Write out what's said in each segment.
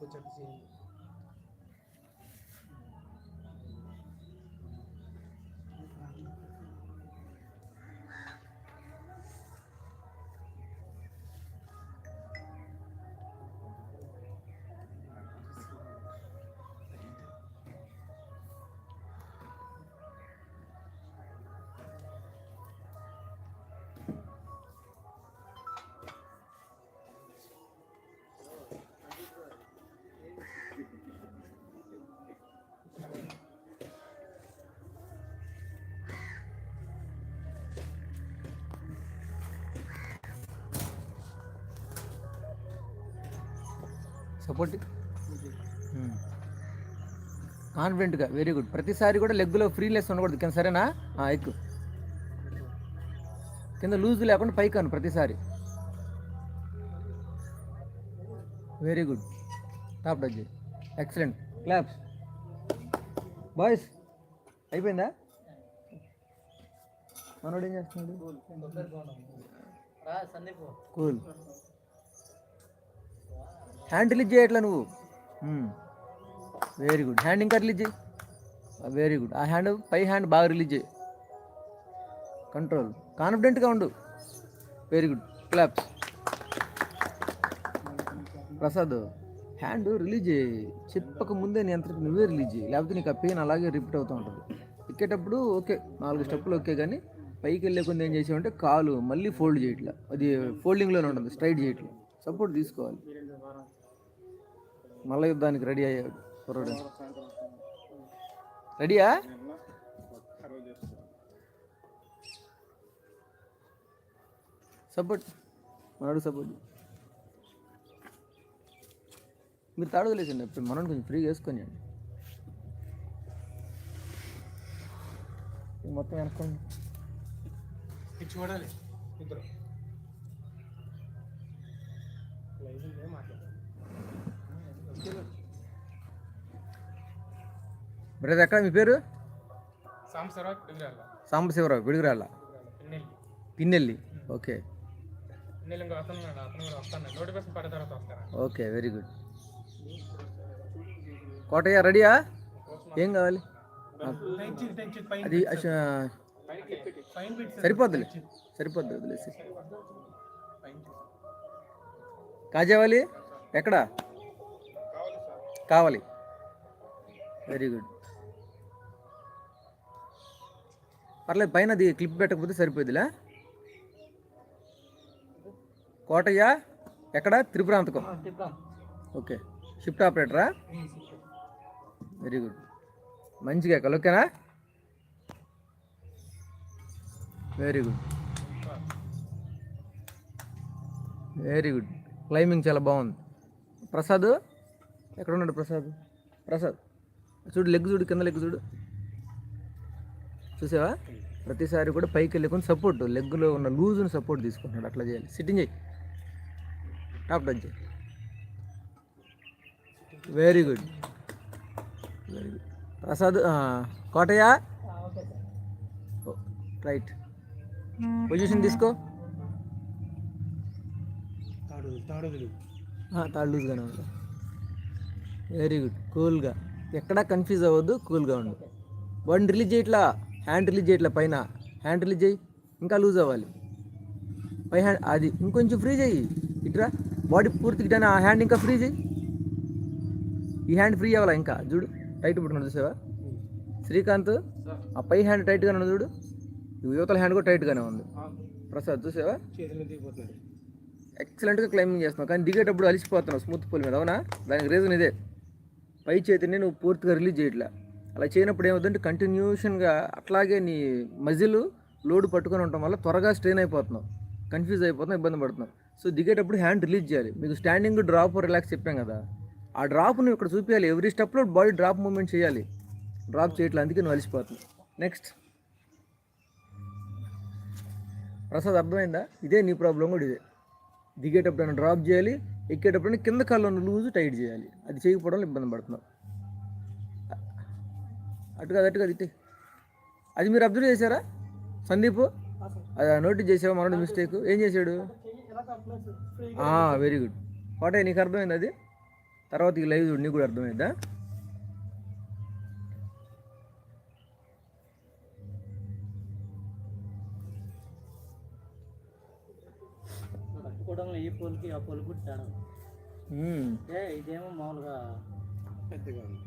不着急。సపోర్ట్. కాన్ఫిడెంట్గా very good. ప్రతిసారి కూడా లెగ్లో ఫ్రీలెస్ ఉండకూడదు. కింద సరేనా? ఎక్కు. కింద లూజ్ లేకుండా పైకి అను ప్రతిసారి. Very good. Top does excellent. Claps. Boys అయిపోయిందా? మనోడు ఏం చేస్తున్నాడు? కూల్. హ్యాండ్ రిలీజ్ చేయట్లా నువ్వు? వెరీ గుడ్ హ్యాండ్ ఇంకా రిలీజ్ చేయి. వెరీ గుడ్ ఆ హ్యాండ్ పై హ్యాండ్ బాగా రిలీజ్ చేయి. కంట్రోల్ కాన్ఫిడెంట్గా ఉండు. Very good claps Prasad hand release చేయి. చెప్పక ముందే నీ అంతకు నువ్వే రిలీజ్ చేయి. లేకపోతే నీకు ఆ పెయిన్ అలాగే రిపీట్ అవుతూ ఉంటుంది. ఎక్కేటప్పుడు ఓకే. నాలుగు స్టెప్పులు ఓకే కానీ పైకి వెళ్ళే కొంత ఏం చేసామంటే కాలు మళ్ళీ ఫోల్డ్ చేయట్లా అది ఫోల్డింగ్లోనే ఉంటుంది. స్ట్రైట్ చేయట్లా సపోర్ట్ తీసుకోవాలి. మల్ల యుద్ధానికి రెడీ అయ్యాడు కుర్రాడు రెడీయా? సపోర్ట్. మనడు సపోర్ట్ మీరు తాడు వదిలేసండి ఇప్పుడు మనం కొంచెం ఫ్రీగా వేసుకొని మొత్తం వెనక్కోండి. చూడాలి ఇద్దరు. లైవ్ ఉందే మాట్లాడాలి బ్రదర్ ఎక్కడ? మీ పేరు? Sambasivarao Viduguralla Pinnelli. Okay. Okay very good. Kotaiah రెడీయా? ఏం కావాలి? అది సరిపోద్దులే. సరిపోద్ది వదిలేసి. కాజావాలి? ఎక్కడ? కావాలి. వెరీ గుడ్ పర్లేదు పైన అది క్లిప్ పెట్టకపోతే సరిపోద్దిలే కోటయ్య ఎక్కడ? త్రిపురాంతకం ఓకే. షిఫ్ట్ ఆపరేటరా? వెరీ గుడ్ మంచిగా ఎక్కాలి ఓకేనా? Very good very good climbing చాలా బాగుంది. ప్రసాద్? ఎక్కడ ఉన్నాడు ప్రసాద్? ప్రసాద్. చూడు లెగ్ చూడు కింద లెగ్ చూడు. చూసావా? ప్రతిసారి కూడా పైకి వెళ్ళి సపోర్ట్ లెగ్లో ఉన్న లూజ్ని సపోర్ట్ తీసుకుంటున్నాడు. అట్లా చేయాలి. సిట్టింగ్ చేయి. టాప్ టచ్ చేయి. Very good very good Prasad Kotaiah? Right position తీసుకో. తాడు లూజ్గానే ఉంది. Very good. కూల్గా. ఎక్కడా కన్ఫ్యూజ్ అవ్వద్దు కూల్గా ఉండు. బాడీని రిలీజ్ చేయట్లా హ్యాండ్ రిలీజ్ చేయట్లా పైన. హ్యాండ్ రిలీజ్ చేయి ఇంకా లూజ్ అవ్వాలి. పై హ్యాండ్ అది ఇంకొంచెం ఫ్రీ చేయి. ఇట్రా బాడీ పూర్తిగా ఆ హ్యాండ్ ఇంకా ఫ్రీ చేయి. ఈ హ్యాండ్ ఫ్రీ అవ్వాలా ఇంకా? చూడు టైట్ పట్టుకున్నాడు చూసావా? శ్రీకాంత్ ఆ పై హ్యాండ్ టైట్గానే ఉంది చూడు. యువతల హ్యాండ్ కూడా టైట్గానే ఉంది. ప్రసాద్ చూసావా? ఎక్సలెంట్గా క్లైంబింగ్ చేస్తున్నావు కానీ దిగేటప్పుడు అలిసిపోతున్నావు స్మూత్ పూల్ మీద అవునా? దానికి రీజన్ ఇదే. పై చేతిని నువ్వు పూర్తిగా రిలీజ్ చేయట్లే. అలా చేయనప్పుడు ఏమవుతుందంటే కంటిన్యూషన్గా అట్లాగే నీ మజిల్ లోడ్ పట్టుకొని ఉండటం వల్ల త్వరగా స్ట్రెయిన్ అయిపోతున్నావు. కన్ఫ్యూజ్ అయిపోతున్నావు ఇబ్బంది పడుతున్నావు. సో దిగేటప్పుడు హ్యాండ్ రిలీజ్ చేయాలి. మీకు స్టాండింగ్ డ్రాప్ రిలాక్స్ చెప్పాం కదా. ఆ డ్రాప్ నువ్వు ఇక్కడ చూపించాలి ఎవ్రీ స్టెప్లో బాడీ డ్రాప్ మూమెంట్ చేయాలి. డ్రాప్ చేయట్లే అందుకే నువ్వు అలసిపోతున్నావు. నెక్స్ట్ ప్రసాద్ అర్థమైందా? ఇదే నీ ప్రాబ్లం కూడా ఇదే. దిగేటప్పుడు డ్రాప్ చేయాలి ఎక్కేటప్పుడు కింద కాళ్ళను లూజ్ టైట్ చేయాలి. అది చేయకపోవడం ఇబ్బంది పడుతున్నావు అటు కాదు అటు కాదు ఇట్టే అది మీరు అబ్జర్వ్ చేశారా? సందీప్? అది నోటీస్ చేసావా మనోడి మిస్టేక్? ఏం చేశాడు? వెరీ గుడ్ కోటయ్య నీకు అర్థమైంది అది? తర్వాత ఈ లైవ్ చూడు నీకు కూడా అర్థమైందా? ఈ పోల్కి ఆ పోల్ కూడా తేడా అంటే ఇదేమో మామూలుగా పెద్దగా ఉంది.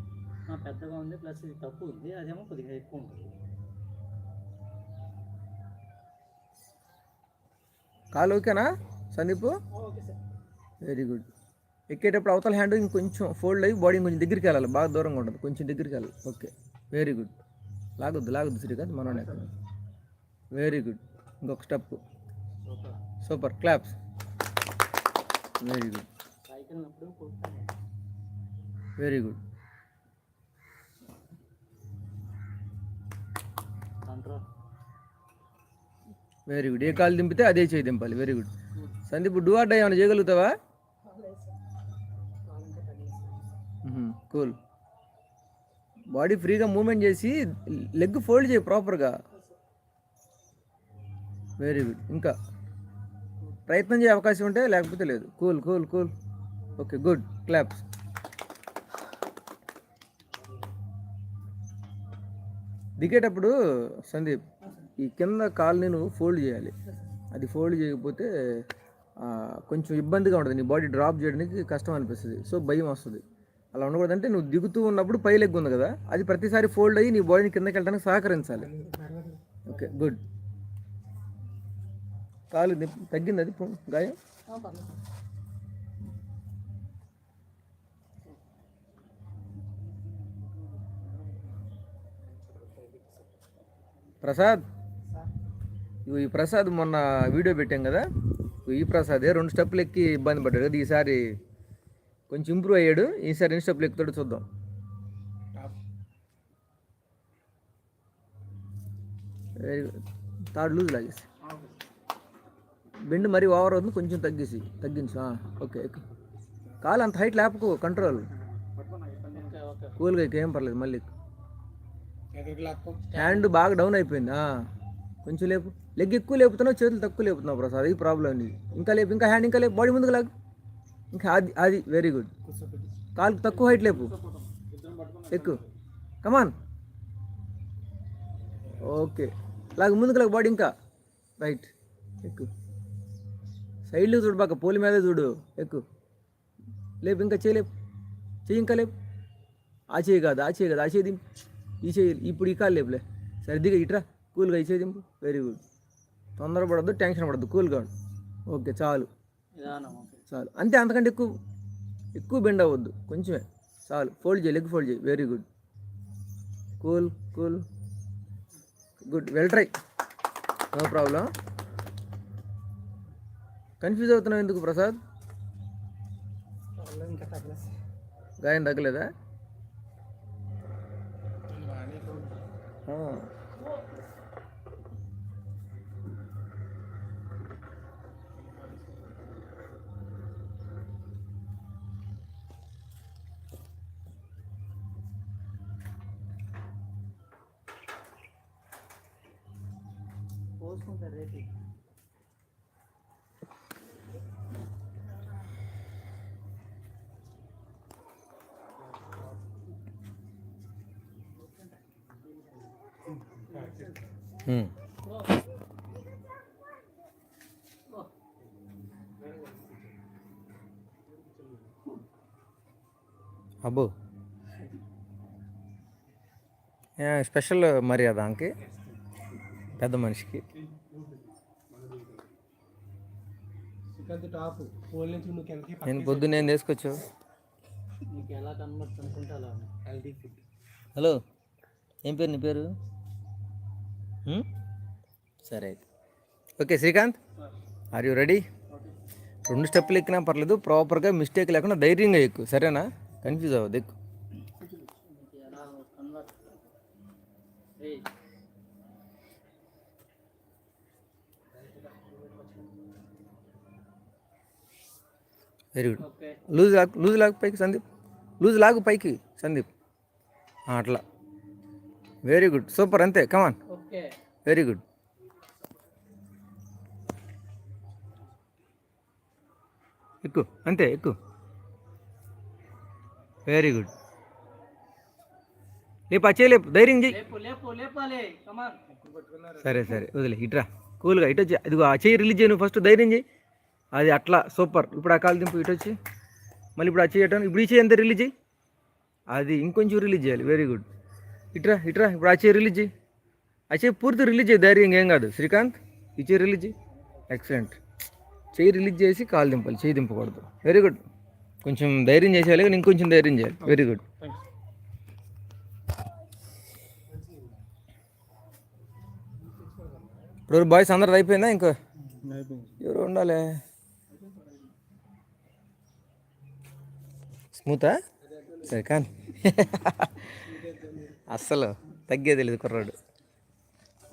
ఆ, పెద్దగా ఉంది ప్లస్ ఇది తక్కువ ఉంది అదేమో కొద్దిగా ఎక్కువ ఉంటుంది. కాలు ఓకేనా Sandeep? Okay sir. Very good ఎక్కేటప్పుడు అవతల హ్యాండ్ ఇంకొంచెం ఫోల్డ్ అయ్యి బాడీ కొంచెం దగ్గరికి వెళ్ళాలి బాగా దూరంగా ఉండదు కొంచెం దగ్గరికి వెళ్ళాలి. ఓకే వెరీ గుడ్ లాగొద్దు లాగొద్దు శ్రీకాంత్ మనోనే. ఎక్కడ వెరీ గుడ్ ఇంకొక step super super claps very good కొడతాను very good control very good ఏ కాలు దింపితే అదే చేయి దింపాలి. Very good Sandeep do or die ఏమైనా చేయగలుగుతావా? కూల్ బాడీ ఫ్రీగా మూమెంట్ చేసి లెగ్ ఫోల్డ్ చేయి ప్రాపర్గా వెరీ గుడ్ ఇంకా ప్రయత్నం చేయ అవకాశం ఉంటే లేకపోతే లేదు. Cool cool cool okay good. Claps. దిగేటప్పుడు సందీప్ ఈ కింద కాలు నువ్వు ఫోల్డ్ చేయాలి. అది ఫోల్డ్ చేయకపోతే కొంచెం ఇబ్బందిగా ఉంటుంది. నీ బాడీ డ్రాప్ చేయడానికి కష్టం అనిపిస్తుంది. సో భయం వస్తుంది. అలా ఉండకూడదంటే నువ్వు దిగుతూ ఉన్నప్పుడు పై లెగ్ ఉంది కదా అది ప్రతిసారి ఫోల్డ్ అయ్యి నీ బాడీని కిందకి వెళ్ళడానికి సహకరించాలి. Okay good. కాలు తగ్గింది అది గాయం? ప్రసాద్? ఇగో ఈ ప్రసాద్ మొన్న వీడియో పెట్టాం కదా? ఈ ప్రసాదే రెండు స్టెప్పులు ఎక్కి ఇబ్బంది పడ్డాడు కదా ఈసారి కొంచెం ఇంప్రూవ్ అయ్యాడు ఈసారి ఎన్ని స్టెప్పులు ఎక్కుతాడు చూద్దాం. వెరీ గుడ్ థర్డ్ లూజ్ లాగేసి. బెండ్ మరీ ఓవర్ అవుతుంది కొంచెం తగ్గేసి తగ్గించు ఓకే ఓకే కాలు అంత హైట్ లేపకు కంట్రోల్ కూల్గా ఎక్కు, ఏం పర్లేదు మళ్ళీ హ్యాండ్ బాగా డౌన్ అయిపోయింది కొంచెం లేపు. లెగ్ ఎక్కువ లేపుతున్నావు చేతులు తక్కువ లేపుతున్నావు ప్రసాద్ అది ప్రాబ్లం నీది ఇంకా లేపు ఇంకా హ్యాండ్ ఇంకా లేపు బాడీ ముందుకు లాగు. ఇంకా అది అది వెరీ గుడ్ కాలు తక్కువ హైట్ లేపు. ఎక్కువ. కమాన్ ఓకే లాగు ముందుకు లాగు బాడీ ఇంకా. రైట్ ఎక్కువ. సైడ్లు చూడు బాక పోలి మీద చూడు. ఎక్కువ. లేపు ఇంకా చేయలేపు చెయ్యి ఇంకా లేపు. ఆ చేయి కాదు ఆ చేయి కాదు ఆ చేయి దింపు. ఈ చేయి ఇప్పుడు ఈ కాలు లేపులే. సరే దిగ ఇట్రా కూల్గా ఈ చేయి దింపు. వెరీ గుడ్ తొందరపడద్దు టెన్షన్ పడద్దు కూల్గా ఉండు. ఓకే చాలు. చాలు. అంతే అంతకంటే ఎక్కువ ఎక్కువ బెండ్ అవ్వద్దు కొంచెమే. చాలు. ఫోల్డ్ చేయి లెగ్ ఫోల్డ్ చేయి. Very good cool cool. Good well try no problem confuse అవుతున్నావు ఎందుకు ప్రసాద్? గాయం తగ్గలేదా బాగానే ఆ. అబ్బో. స్పెషల్ మర్యాద అంకి పెద్ద మనిషికి. నేను పొద్దున్న ఏం తీసుకొచ్చావు? హలో ఏం పేరు నీ పేరు? సరే అయితే. Okay Srikanth are you ready రెండు స్టెప్పులు ఎక్కినా పర్లేదు ప్రాపర్గా మిస్టేక్ లేకుండా ధైర్యంగా ఎక్కువ సరేనా? కన్ఫ్యూజ్ అవ్వదు ఎక్కువ వెరీ గుడ్ లూజ్ లాగు లూజ్ లాగు పైకి సందీప్. లూజ్ లాగు పైకి సందీప్. అట్లా. వెరీ గుడ్ సూపర్ అంతే. కమాన్ వెరీ గుడ్ ఎక్కు అంతే ఎక్కు. వెరీ గుడ్ లేపు అచ్చే లేపు ధైర్యం చెయ్యి. సరే సరే వదిలే ఇట్రా. కూల్గా ఇటు వచ్చి ఇదిగో ఆ చెయ్యి రిలీజ్ చేయి నువ్వు ఫస్ట్ ధైర్యం చేయి అది అట్లా సూపర్ ఇప్పుడు ఆ కాలు దింపు ఇటు వచ్చి. మళ్ళీ ఇప్పుడు ఆ చెయ్యి అటు ఇప్పుడు ఈ చెయ్యి ఎంత రిలీజ్ చేయి అది ఇంకొంచెం రిలీజ్ చేయాలి వెరీ గుడ్ ఇట్రా ఇట్రా ఇప్పుడు ఆ చెయ్యి రిలీజ్ చేయి ఆ చెయ్యి పూర్తి రిలీజ్ చేయి ధైర్యం ఏం కాదు. శ్రీకాంత్ ఈ చెయ్యి రిలీజ్ చేయి ఎక్సలెంట్ చెయ్యి రిలీజ్ చేసి కాలు దింపాలి చెయ్యి దింపకూడదు. వెరీ గుడ్ కొంచెం ధైర్యం చేసేయాలి కానీ ఇంకొంచెం ధైర్యం చేయాలి. వెరీ గుడ్ ఇప్పుడు బాయ్స్ అందరు అయిపోయిందా ఇంకా? ఎవరు ఉండాలి? స్మూతా? సరే కానీ. అస్సలు తగ్గేది లేదు కుర్రాడు.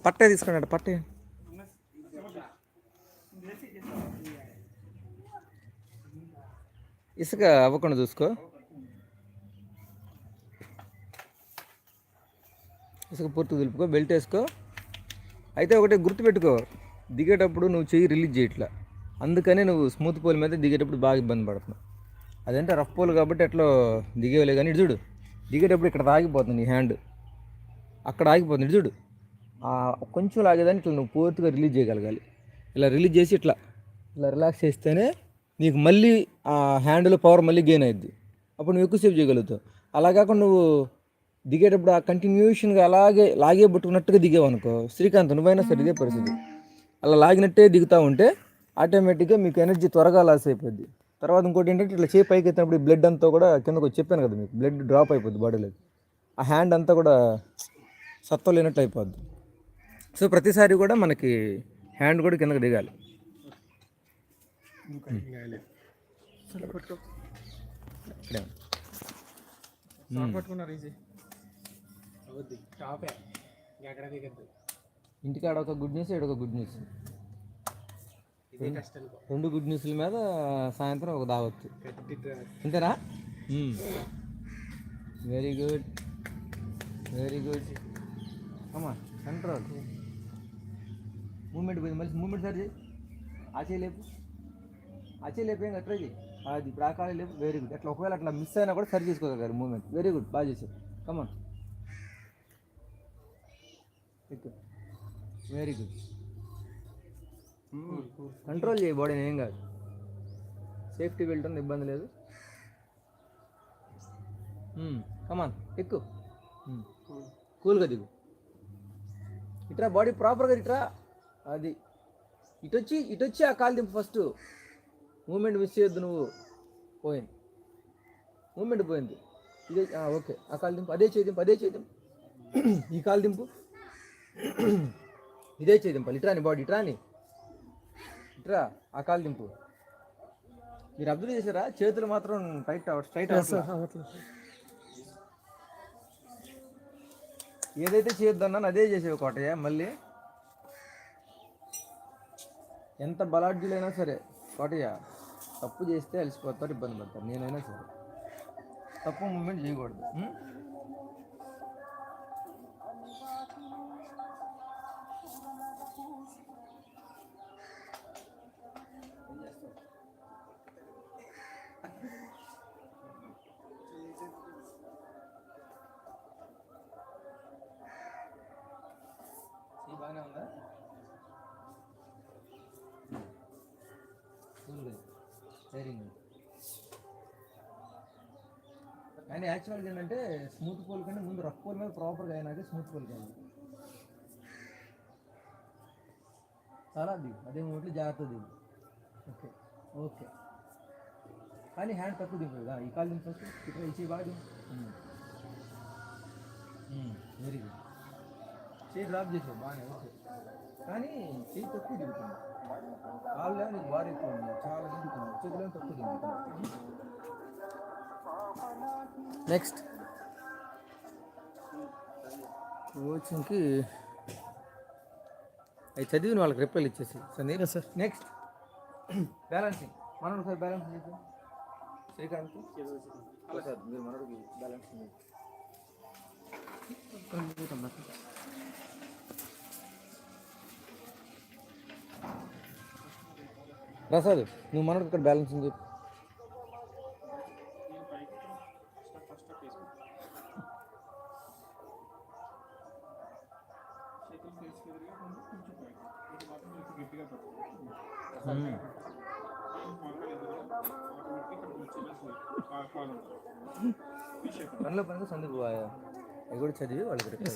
పట్టే తీసుకున్నాడు పట్టే. ఇసుక అవ్వకుండా చూసుకో. ఇసుక పూర్తి దులుపుకో బెల్ట్ వేసుకో. అయితే ఒకటి గుర్తుపెట్టుకో దిగేటప్పుడు నువ్వు చెయ్యి రిలీజ్ చేయట్లా అందుకనే నువ్వు స్మూత్ పోల్ మీద దిగేటప్పుడు బాగా ఇబ్బంది పడుతున్నావు. అదంటే రఫ్ పోల్ కాబట్టి ఎట్లా దిగేవలే కానీ ఇటు చూడు. దిగేటప్పుడు ఇక్కడ ఆగిపోతుంది నీ హ్యాండ్ అక్కడ ఆగిపోతుంది ఇటు చూడు. కొంచెం లాగేదాన్ని ఇట్లా నువ్వు పూర్తిగా రిలీజ్ చేయగలగాలి. ఇలా రిలీజ్ చేసి ఇట్లా ఇలా రిలాక్స్ చేస్తేనే నీకు మళ్ళీ ఆ హ్యాండ్లో పవర్ మళ్ళీ గెయిన్ అయ్యిద్ది అప్పుడు నువ్వు ఎక్కువసేపు చేయగలుగుతావు. అలా కాకుండా నువ్వు దిగేటప్పుడు ఆ కంటిన్యూషన్గా అలాగే లాగే పట్టుకున్నట్టుగా దిగేవనుకో శ్రీకాంత్ నువ్వైనా సరే ఇదే పరిస్థితి. అలా లాగినట్టే దిగుతూ ఉంటే ఆటోమేటిక్గా మీకు ఎనర్జీ త్వరగా లాస్ అయిపోద్ది. తర్వాత ఇంకోటి ఏంటంటే ఇట్లా చేయి పైకి ఎత్తినప్పుడు బ్లడ్ అంతా కూడా కిందకు వచ్చి చెప్పాను కదా మీకు బ్లడ్ డ్రాప్ అయిపోద్ది బాడీలోకి ఆ హ్యాండ్ అంతా కూడా సత్వం లేనట్టు అయిపోద్ది. సో ప్రతిసారి కూడా మనకి హ్యాండ్ కూడా కిందకు దిగాలి. ఇంటికాడ ఒక గుడ్ న్యూస్ ఇక్కడ ఒక గుడ్ న్యూస్ రెండు గుడ్ న్యూస్ల మీద సాయంత్రం ఒక దావచ్చు అంతేనా వెరీ గుడ్ వెరీ గుడ్ అమ్మా కంట్రోల్ మూమెంట్ పోయింది మళ్ళీ మూమెంట్ సార్ చేయి ఆచే లేపు. ఆచే లేపు చేయి అది ఇప్పుడు ఆ కాలే లేపు వెరీ గుడ్ అట్లా ఒకవేళ అట్లా మిస్ అయినా కూడా సరి చేసుకోగలరు మూమెంట్ వెరీ గుడ్ బాగా చేసావు కమాన్ వెరీ గుడ్ కంట్రోల్ చేయి బాడీని ఏం కాదు. సేఫ్టీ బెల్ట్ ఉంది ఇబ్బంది లేదు. కమాన్ ఎక్కు కూల్గా దిగు. ఇట్రా బాడీ ప్రాపర్గా ఇట్రా. అది. ఇటొచ్చి ఇటొచ్చి ఆ కాలు దింపు ఫస్ట్ మూమెంట్ మిస్ చేయొద్దు నువ్వు. పోయింది. మూమెంట్ పోయింది. ఇదే ఓకే. ఆ కాలు దింపు. అదే చేయి దింపు అదే చేయి దింపు. ఈ కాలు దింపు. ఇదే దింపాలి. ఇట్రాని బాడీ ఇట్రాని ఇట్రా ఆ కాలు దింపు. మీరు అబ్జర్వ్ చేశారా? చేతులు మాత్రం టైట్ స్ట్రైట్ ఏదైతే చేయొద్దన్నాను అదే చేసేవి కోటయ్య మళ్ళీ. ఎంత బలాఢ్యులైనా సరే. కోటయ్య తప్పు చేస్తే అలసిపోతారు ఇబ్బంది పడతారు నేనైనా సరే. తప్పు మూమెంట్ చేయకూడదు. కానీ ఏంటంటే స్మూత్ పోల్ కంటే ముందు రఫ్ పోల్ మీద ప్రాపర్గా అయినాక స్మూత్ పోల్ కాదు చాలా దిగు అదే మూమెంట్లో జాగ్రత్త దిగు. ఓకే. ఓకే. కానీ హ్యాండ్ తక్కువ దింపు ఈ కాలు దింపచ్చు ఇక్కడ ఇచ్చి బాగా దింపు. Hmm. Hmm. వెరీ గుడ్ చేయి డ్రాప్ చేసావు బాగానే ఓకే. కానీ చేయి తక్కువ దిగుతుంది కాళ్ళు నీకు బాగా ఎక్కువ ఉంది చాలా దిగుతుంది చేతిలో తక్కువ దిగుతుంది నెక్స్ట్ కోచింగ్కి అవి చదివిన వాళ్ళకి రిప్లైలు ఇచ్చేసి. సందీప్ సార్ నెక్స్ట్ బ్యాలెన్సింగ్ మనోడు సార్ బ్యాలెన్సింగ్ చేసి శ్రీకాంత్. అలా సార్ మీరు మనోడికి బ్యాలెన్సింగ్ ప్రసాద్ నువ్వు మనకు ఇక్కడ బ్యాలెన్సింగ్ చెప్పు. పనిలో పనిగా సందుకు పోయా అవి కూడా చదివి వాళ్ళకి రిప్లై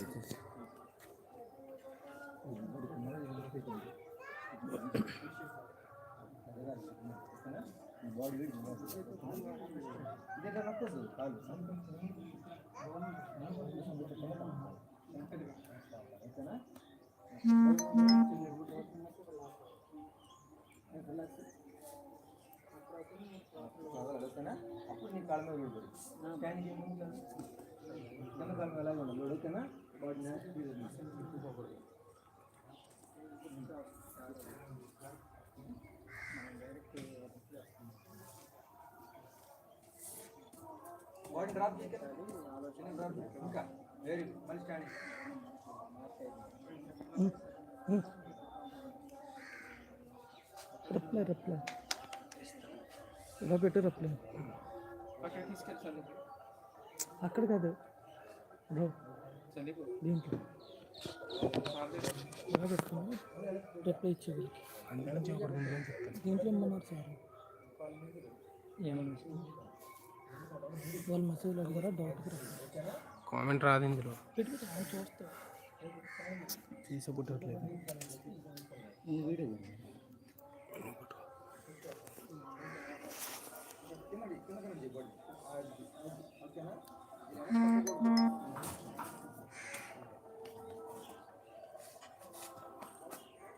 ఇచ్చేసి అప్పుడు నీ కాళ్ళ మీద స్కానింగ్ ఏముంది కింద కాళ్ళ. మీద ఎలాగ ఉండాలి ఓకేనా? బాడీ బాడీ డ్రాప్ చిన్న డ్రాప్ ఇంకా. వెరీ గుడ్ మళ్ళీ స్టాండింగ్ రిప్లై రిప్లై ఇలా పెట్టు రిప్లై అక్కడ కాదు. బ్రో దీంట్లో. ఇలా పెట్టుకుని రిప్లై ఇచ్చేది దీంట్లో ఏమన్నారు సార్? వాళ్ళు మెసేజ్ అడిగారా? డౌట్ కామెంట్ రాదు ఇందులో. చూస్తా. తీసపుట్టట్లేదు ఈ వీడియో చూడండి.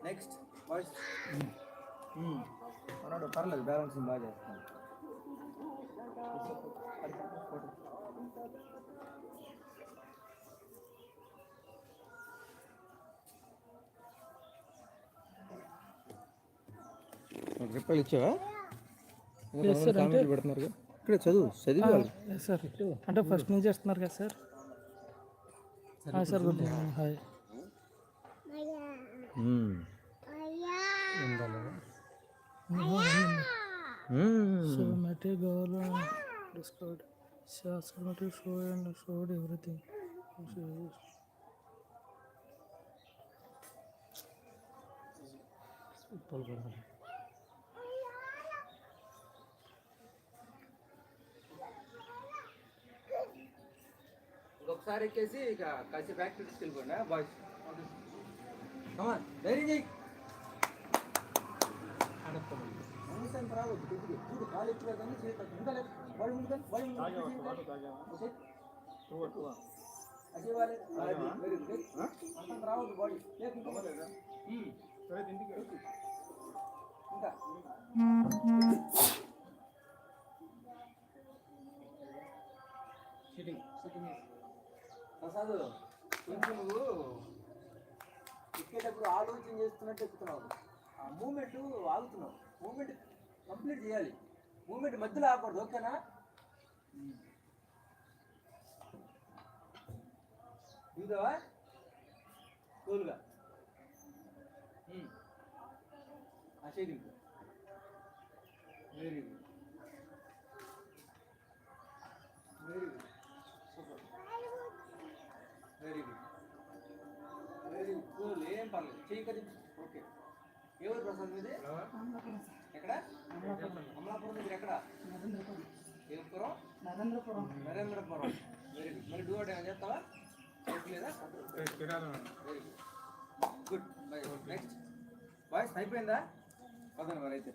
నెక్స్ట్ బాయ్స్ అన్నాడు పర్లేదు బ్యాలెన్సింగ్ బాగా చేస్తాను రిప్లై ఇచ్చావా? పెడుతున్నారు ఇక్కడ చదువు చదివి సార్ అంటే ఫస్ట్ నుంచి చేస్తున్నారు కదా sir hi sir good morning hi శాస్త్రమటి show and showed everything ఇంకొకసారి ఎక్కేసి ఇక కలిసి ఫ్యాక్టరీకి వెళ్ళిపోండి బాయ్స్ ధైర్యం చెయ్యి మనసు రావద్దు కొద్దిగా చూడు కాలు ఎక్కువ కానీ చేయి తక్కువ ఇంకా లేదు బాడీ ముందు కానీ బాడీ ముందు చేయి. చేయి. అది ఇవ్వాలి. అది. Very good. అంత రావద్దు బాడీ లేకు ఇంకా. మ్మ్. ఇంకా ప్రసాద్ కొంచెం నువ్వు ఎక్కేటప్పుడు ఆలోచన చేస్తున్నట్టు ఎక్కుతున్నావు. ఆ మూమెంట్ ఆగుతున్నావు. మూమెంట్ కంప్లీట్ చేయాలి. మూమెంట్ మధ్యలో ఆగకూడదు ఓకేనా? దిగుదావా కూల్గా అసే దిగు very good very good very good very good cool ఏం పర్లేదు. చెయ్యి కదా ఓకే ఎవరు ప్రసాద్ మీది? ఎక్కడ? అమలాపురం దగ్గర ఎక్కడ? ఏ పురం నరేంద్రపురం. నరేంద్రపురం. వెరీ గుడ్ మరి డూ ఏమైనా చేస్తావా? లేదా? Very good good next boys అయిపోయిందా? పదండి మరి అయితే.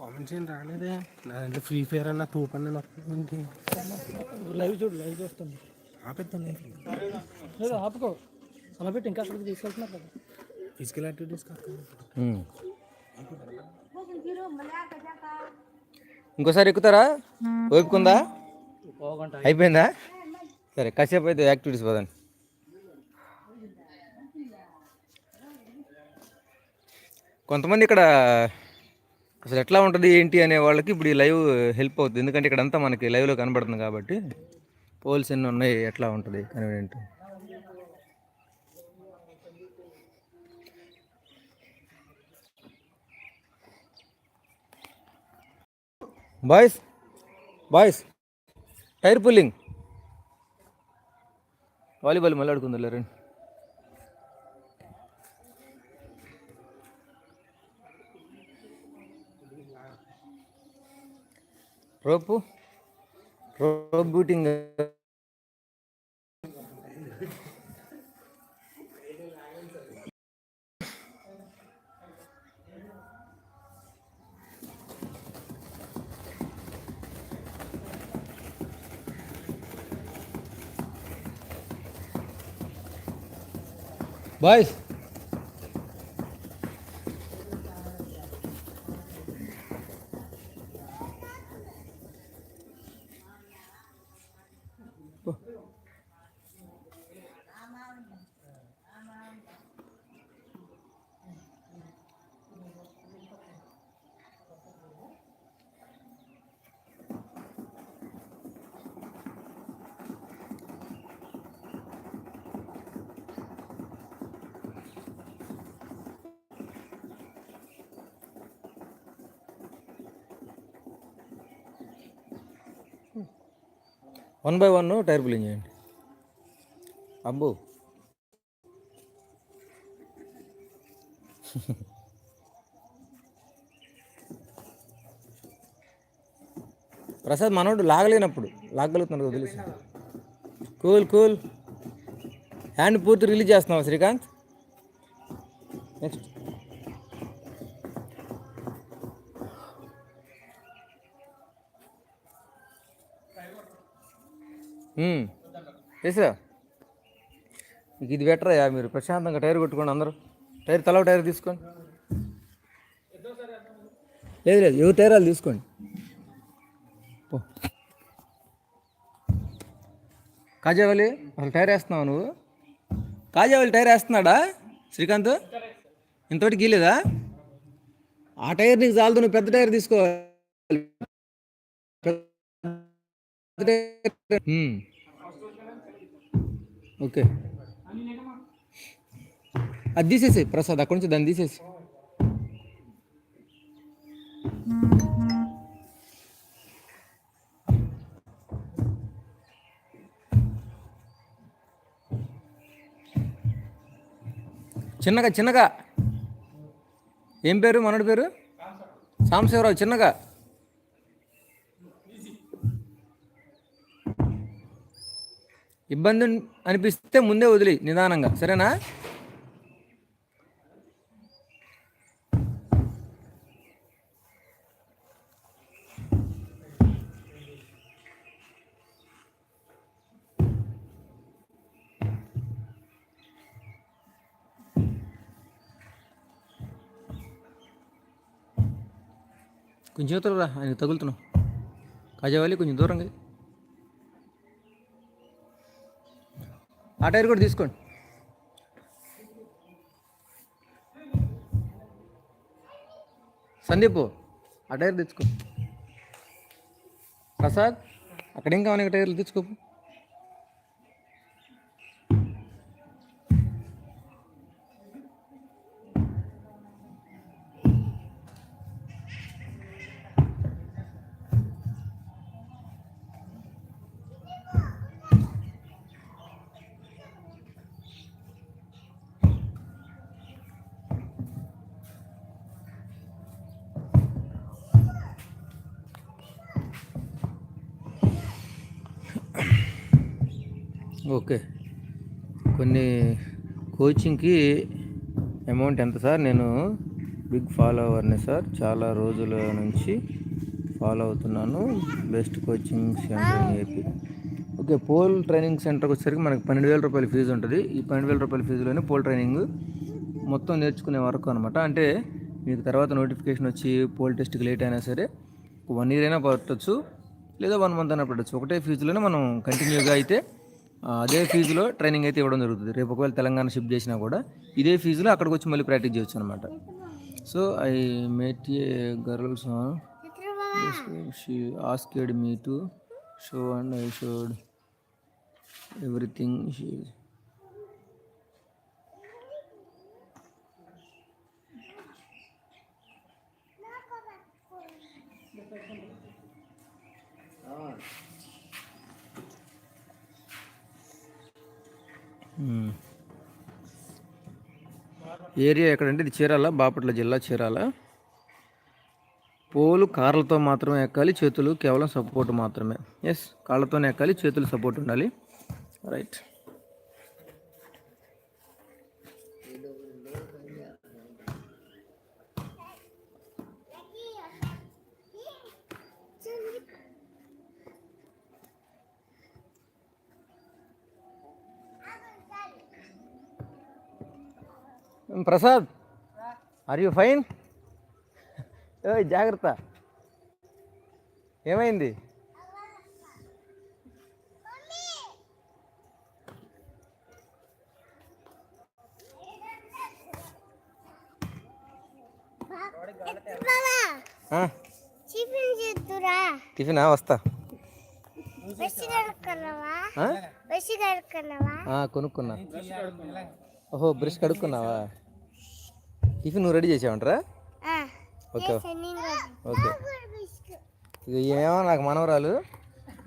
కామెంట్స్ ఏం రాలేదే. నా దాంట్లో ఫ్రీ ఫైర్ అన్న తూపన్న వస్తుంది లైవ్ చూడు లైవ్ చూస్తాను. ఆపేద్దాం లేదు ఆపుకో. అలా పెట్టి ఇంకా అక్కడికి తీసుకెళ్తున్నారు కదా. ఫిజికల్ యాక్టివిటీస్ కాదు. ఇంకోసారి ఎక్కుతారా? ఓపుకుందా? పోగంట. అయిపోయిందా? సరే కాసేపు అయితే యాక్టివిటీస్ పదండి కొంతమంది ఇక్కడ అసలు ఎట్లా ఉంటుంది ఏంటి అనే వాళ్ళకి ఇప్పుడు ఈ లైవ్ హెల్ప్ అవుతుంది. ఎందుకంటే ఇక్కడంతా మనకి లైవ్లో కనబడుతుంది కాబట్టి పోల్స్ ఎన్ని ఉన్నాయి ఎట్లా ఉంటుంది convenient boys boys tire pulling. Volleyball మళ్ళీ ఆడుకుందా రండి. Rope rope booting boys one by one tire pulling చేయండి. అబ్బో ప్రసాద్ మనోడు లాగలేనప్పుడు లాగలుగుతున్నాడు కదా తెలుసు కూల్ కూల్. హ్యాండ్ పూర్తి రిలీజ్ చేస్తున్నావా శ్రీకాంత్? నెక్స్ట్. చేసా మీకు ఇది బెటరయ్యా మీరు ప్రశాంతంగా టైర్ కొట్టుకోండి అందరూ. టైర్ తల టైర్ తీసుకోండి. లేదు లేదు ఎవరు టైర్ వాళ్ళు తీసుకోండి. పో. కాజావలి అసలు టైర్ వేస్తున్నావు నువ్వు? కాజావలి టైర్ వేస్తున్నాడా? శ్రీకాంత్ ఇంతటి గీలేదా? ఆ టైర్ నీకు చాలదు నువ్వు పెద్ద టైర్ తీసుకోవాలి. ఓకే. అది తీసేసి ప్రసాద్ అక్కడి నుంచి దాన్ని తీసేసి చిన్నగా చిన్నగా. ఏం పేరు? మనోడి పేరు? సాంబశివరావు చిన్నగా. ఇబ్బంది అనిపిస్తే ముందే వదిలి నిదానంగా. సరేనా? కొంచెం రా ఆయన తగులుతున్నావు. కాజావాలి కొంచెం దూరంగా. ఆ టైర్ కూడా తీసుకోండి. సందీప్ ఆ టైర్ తెచ్చుకో ప్రసాద్ అక్కడ ఇంకా అనేక టైర్లు తెచ్చుకోపు ఓకే. కొన్ని కోచింగ్కి అమౌంట్ ఎంత సార్? నేను బిగ్ ఫాలోవర్ని సార్. చాలా రోజుల నుంచి ఫాలో అవుతున్నాను. బెస్ట్ కోచింగ్ సెంటర్ అని ఏపీ. ఓకే పోల్ ట్రైనింగ్ సెంటర్కి వచ్చేసరికి మనకి పన్నెండు వేల రూపాయల ఫీజు ఉంటుంది. ఈ పన్నెండు వేల రూపాయల ఫీజులోనే పోల్ ట్రైనింగ్ మొత్తం నేర్చుకునే వరకు అనమాట అంటే మీకు తర్వాత నోటిఫికేషన్ వచ్చి పోల్ టెస్ట్కి లేట్ అయినా సరే వన్ ఇయర్ అయినా పట్టచ్చు. లేదా వన్ మంత్ అయినా పట్టచ్చు. ఒకటే ఫీజులోనే మనం కంటిన్యూగా అయితే అదే ఫీజులో ట్రైనింగ్ అయితే ఇవ్వడం జరుగుతుంది. రేపు ఒకవేళ తెలంగాణ షిఫ్ట్ చేసినా కూడా ఇదే ఫీజులో అక్కడికి వచ్చి మళ్ళీ ప్రాక్టీస్ చేయొచ్చు అనమాట so I met a girls she asked me to show and I showed everything she area ఎక్కడంటే ఇది చీరాల బాపట్ల జిల్లా చీరాల. పోలు కార్లతో మాత్రమే ఎక్కాలి చేతులు కేవలం సపోర్ట్ మాత్రమే. ఎస్ కాళ్ళతోనే ఎక్కాలి చేతులు సపోర్ట్ ఉండాలి. Right Prasad are you fine ఓయ్ జాగ్రత్త. ఏమైంది? టిఫిన్? వస్తా. కొనుక్కున్నా. ఓహో బ్రష్ కడుక్కున్నావా? టిఫిన్ నువ్వు రెడీ చేసావంటరా? ఓకే. ఓకే. ఇక ఏమో నాకు మనవరాలు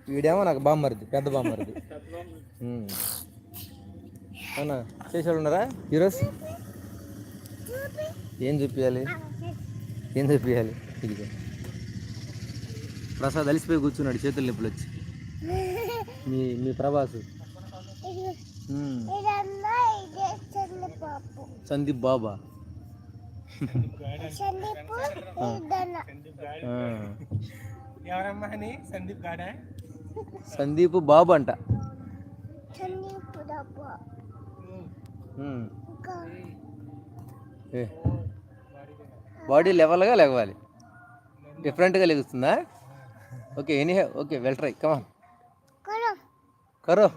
వీడేమో నాకు బామ్మరిది పెద్ద బామ్మరిది. అవునా? చేసేవాళ్ళు ఉన్నారా? హీరోస్? ఏం చూపించాలి ఏం చూపించాలి ఇదిగో. ప్రసాద్ అలిసిపోయి కూర్చున్నాడు చేతులు నొప్పులు వచ్చి. మీ మీ ప్రభాస్. ఇదే సందీప్ బాబా. ఎవరమ్మా అని సందీప్ గాడా సందీప్ బాబు అంట. బాడీ లెవెల్గా లెగవాలి డిఫరెంట్గా లెగుస్తుందా? Okay any okay well try కమా కొడు కరో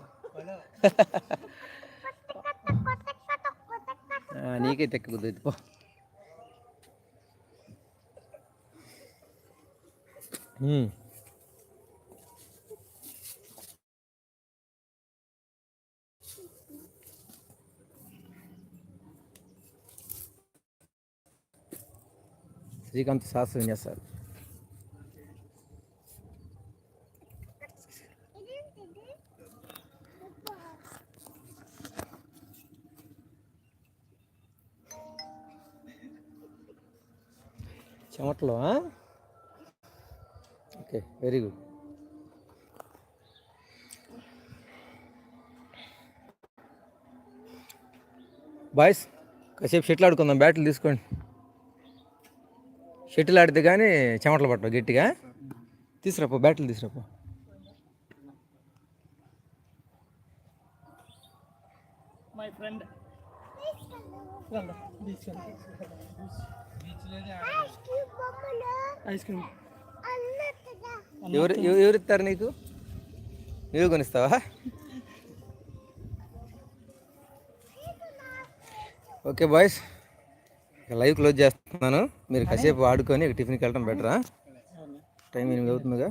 నీకే తెక్క పో శ్రీకాంత్ శాస్త్రం చేస్తారు? చెమటలో ఓకే వెరీ గుడ్. బాయ్స్ కాసేపు షటిల్ ఆడుకుందాం బ్యాట్లు తీసుకోండి. షటిల్ ఆడితే కానీ చెమటలు పట్టవు గట్టిగా. తీసుకురాపో బ్యాట్లు తీసుకురాపో. మై ఫ్రెండ్ ఐస్ క్రీమ్ ఎవరు ఎవ- ఎవరు ఇస్తారు నీకు? నువ్వే కొనిస్తావా? ఓకే బాయ్స్ లైవ్ క్లోజ్ చేస్తున్నాను. మీరు కాసేపు ఆడుకొని టిఫిన్కి వెళ్ళడం బెటరా? టైం ఎనిమిది అవుతుందిగా.